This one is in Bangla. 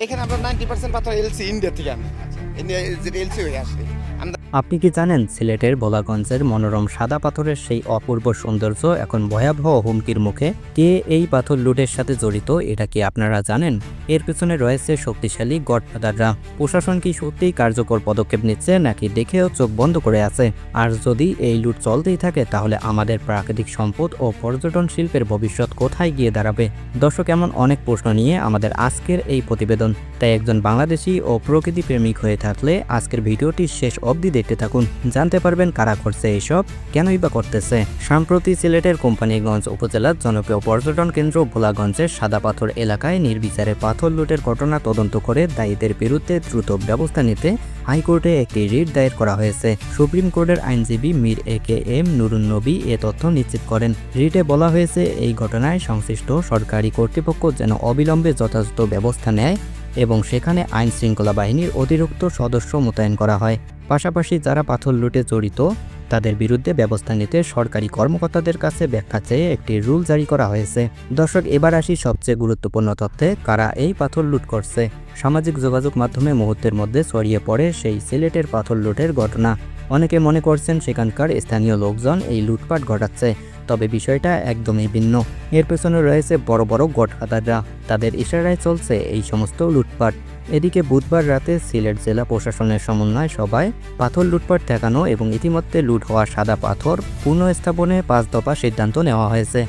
এখানে আমরা নাইনটি পার্সেন্ট পাথর এলসি ইন্ডিয়া থেকে আনি যেটা এলসি হয়ে আসে আপনি কি জানেন সিলেটের বোলাগঞ্জের মনোরম সাদা পাথরের সেই অপূর্ব সৌন্দর্য এখন ভয়াবহ হুমকির মুখে? কে এই পাথর লুটের সাথে জড়িত, এটা কি আপনারা জানেন? এর পেছনে রয়েছে শক্তিশালী গডফাদাররা। প্রশাসন কি সত্যিই কার্যকর পদক্ষেপ নিচ্ছে, নাকি দেখেও চোখ বন্ধ করে আছে? আর যদি এই লুট চলতেই থাকে, তাহলে আমাদের প্রাকৃতিক সম্পদ ও পর্যটন শিল্পের ভবিষ্যৎ কোথায় গিয়ে দাঁড়াবে? দর্শক, এমন অনেক প্রশ্ন নিয়ে আমাদের আজকের এই প্রতিবেদন। তাই একজন বাংলাদেশি ও প্রকৃতি প্রেমিক হয়ে থাকলে আজকের ভিডিওটি শেষ অবধি দেখতে থাকুন। জানতে পারবেন কারা করছে এইসব, কেনই বা করতেছে। সম্প্রতি সিলেটের কোম্পানিগঞ্জ উপজেলার জনপ্রিয় পর্যটন কেন্দ্র ভোলাগঞ্জের সাদা পাথর এলাকায় নির্বিচারে পাথর লুটের ঘটনা তদন্ত করে দায়ীদের বিরুদ্ধে দ্রুত ব্যবস্থা নিতে হাইকোর্টে একটি রিট দায়ের করা হয়েছে। সুপ্রিম কোর্টের আইনজীবী মীর এ কে এম নুরুন নবী এ তথ্য নিশ্চিত করেন। রিটে বলা হয়েছে, এই ঘটনায় সংশ্লিষ্ট সরকারি কর্তৃপক্ষ যেন অবিলম্বে যথাযথ ব্যবস্থা নেয় এবং সেখানে আইন শৃঙ্খলা বাহিনীর অতিরিক্ত সদস্য মোতায়েন করা হয়। পাশাপাশি যারা পাথর লুটে জড়িত, তাদের বিরুদ্ধে ব্যবস্থা নিতে সরকারি কর্মকর্তাদের কাছে ব্যাখ্যা চেয়ে একটি রুল জারি করা হয়েছে। দর্শক, এবার আসি সবচেয়ে গুরুত্বপূর্ণ তথ্যে, কারা এই পাথর লুট করছে? সামাজিক যোগাযোগ মাধ্যমে মুহূর্তের মধ্যে ছড়িয়ে পড়ে সেই সিলেটের পাথর লুটের ঘটনা। অনেকে মনে করছেন সেখানকার স্থানীয় লোকজন এই লুটপাট ঘটাচ্ছে। তবে বিষয়টা একদমই ভিন্ন। এর পেছনে রয়েছে বড় বড় গডফাদাররা তাদের ইশারায় চলছে এই সমস্ত লুটপাট। এদিকে বুধবার রাতে সিলেট জেলা প্রশাসনের সমন্বয় সভায় পাথর লুটপাট ঠেকানো এবং ইতিমধ্যে লুট হওয়া সাদা পাথর পুনঃস্থাপনে পাঁচ দফা সিদ্ধান্ত নেওয়া হয়েছে।